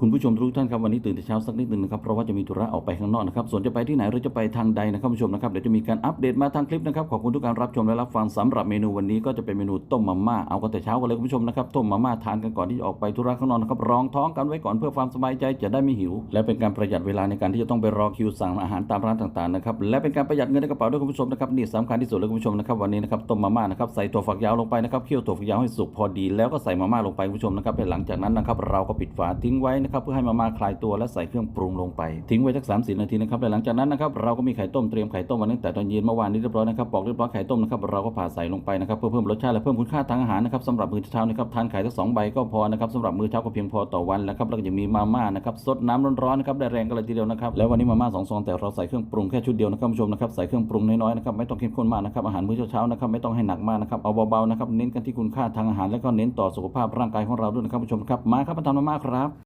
คุณผู้ชมทุกท่านครับวันนี้ตื่นแต่เช้าสักนิดหนึ่งนะครับเพราะว่าจะมีธุระออกไปข้างนอกนะครับส่วนจะไปที่ไหนหรือจะไปทางใดนะครับผู้ชมนะครับเดี๋ยวจะมีการอัปเดตมาทางคลิปนะครับขอบคุณทุกการรับชมและรับฟังสำหรับเมนูวันนี้ก็จะเป็นเมนูต้มมาม่าเอากันแต่เช้ากันเลยคุณผู้ชมนะครับต้มมาม่าทานกันก่อนที่จะออกไปธุระข้างนอกนะครับรองท้องกันไว้ก่อนเพื่อความสบายใจจะได้ไม่หิว และเป็นการประหยัดเวลาในการที่จะต้องไปรอคิวสั่งอาหารตามร้านต่างๆนะครับและเป็นการประหยัดเงินในกระเป๋าด้วยคุณผู้ชมนะครับนี่สำคัญที่สุดเลยคุณผู้ชมนะครับวันนี้นะครับต้มมาม่านะครับใส่ถั่วฝักยาวลงไปนะครับเคี่ยวถั่วฝักยาวให้สุกพอดีแล้วก็ใส่มาม่าลงไปคุณผู้ชมนะครับหลังจากนั้นนะครับเราก็ปิดฝาทิ้งไว้นะครับเพื่อให้มาม่าคลายตัวและใส่เครื่องปรุงลงไป ทิ้งไว้สักสามสินาทีนะครับและหลังจากนั้นนะครับเราก็มีไข่ต้มเตรียมไข่ต้มมาตั้งแต่ตอนเย็นเมื่อวานนี้เรียบร้อยนะครับปอกเรียบร้อยไข่ต้มนะครับเราก็ผ่าใส่ลงไปนะครับเพื่อเพิ่มรสชาติและเพิ่มคุณค่าทางอาหารนะครับสำหรับมื้อเช้านะครับทานไข่สักสองใบก็พอนะครับสำหรับมื้อเช้าก็เพียงพอต่อวันแล้วครับแล้วก็จะมีมาม่านะครับสดน้ำร้อนๆนะครับได้แรงกันเลยทีเดียวนะครับแล้ววันนี้มาม่าสองซองแต่เราใส่เครื่องปรุงแค่ชุดเดียวนะครับผู้ชมนะครับใส่เครื่องปรุงน้อยๆนะครับไม่ต้องเข้มข้นมากนะครับอาหารมื้อเช้าๆนะครับไม่ต้องให้หนักมากนะครับเอาเบาๆนะครับเน้นกันที่คุณค่าทางอาหาร และก็เน้นต่อสุขภาพร่างกายของเราด้วยนะครับผู้ชมครับมาครับมาทำมาม่าครับ